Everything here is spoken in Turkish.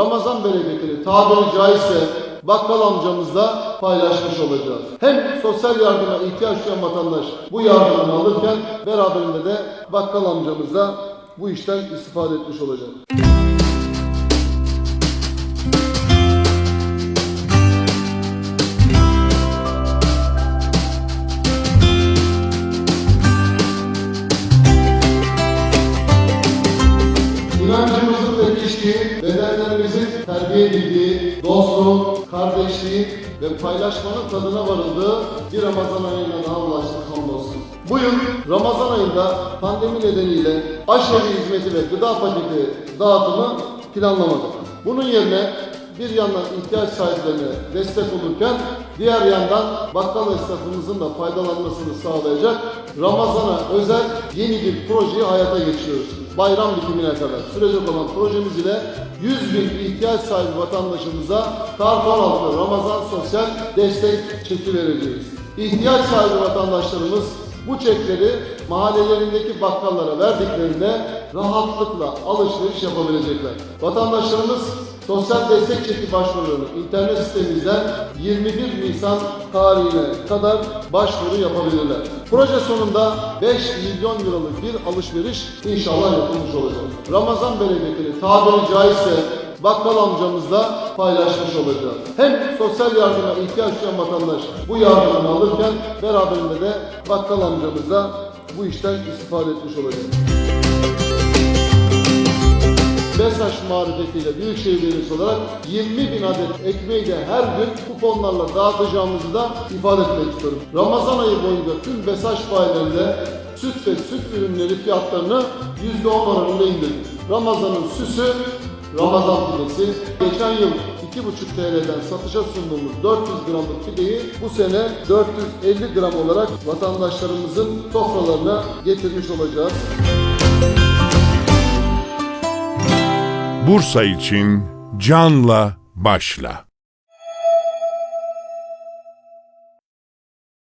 Ramazan bereketini tabiri caizse bakkal amcamızla paylaşmış olacağız. Hem sosyal yardıma ihtiyaç duyan vatandaş bu yardımını alırken beraberinde de bakkal amcamızla bu işten istifade etmiş olacak. Pekiştiği, bedenlerimizin terbiye edildiği, dostluğun, kardeşliğin ve paylaşmanın tadına varıldığı bir Ramazan ayına daha ulaştık hamdolsun. Bu yıl Ramazan ayında pandemi nedeniyle aşevi hizmeti ve gıda paketi dağıtımı planlamadık. Bunun yerine bir yandan ihtiyaç sahiplerine destek olurken diğer yandan bakkal esnafımızın da faydalanmasını sağlayacak Ramazan'a özel yeni bir projeyi hayata geçiriyoruz. Bayram bitimine kadar sürecek olan projemiz ile 100 bin ihtiyaç sahibi vatandaşımıza karton altı Ramazan sosyal destek çeki vereceğiz. İhtiyaç sahibi vatandaşlarımız bu çekleri mahallelerindeki bakkallara verdiklerinde rahatlıkla alışveriş yapabilecekler. Vatandaşlarımız sosyal destek çeki başvurularını internet sitemizden 21 Nisan tarihine kadar başvuru yapabilirler. Proje sonunda 5 milyon liralık bir alışveriş inşallah yapılmış olacak. Ramazan bereketini tabiri caizse bakkal amcamızla paylaşmış olacağız. Hem sosyal yardıma ihtiyaç duyan vatandaş bu yardımını alırken beraberinde de bakkal amcamızla bu işten istifade etmiş olacak. Besaç marifetiyle Büyükşehir Belediyesi olarak 20 bin adet ekmeği de her gün kuponlarla dağıtacağımızı da ifade etmek istiyorum. Ramazan ayı boyunca tüm Besaç bayilerinde süt ve süt ürünleri fiyatlarını %10 oranında indirdik. Ramazanın süsü Ramazan pidesi. Geçen yıl 2,5 TL'den satışa sunduğumuz 400 gramlık pideyi bu sene 450 gram olarak vatandaşlarımızın sofralarına getirmiş olacağız. Bursa için canla başla.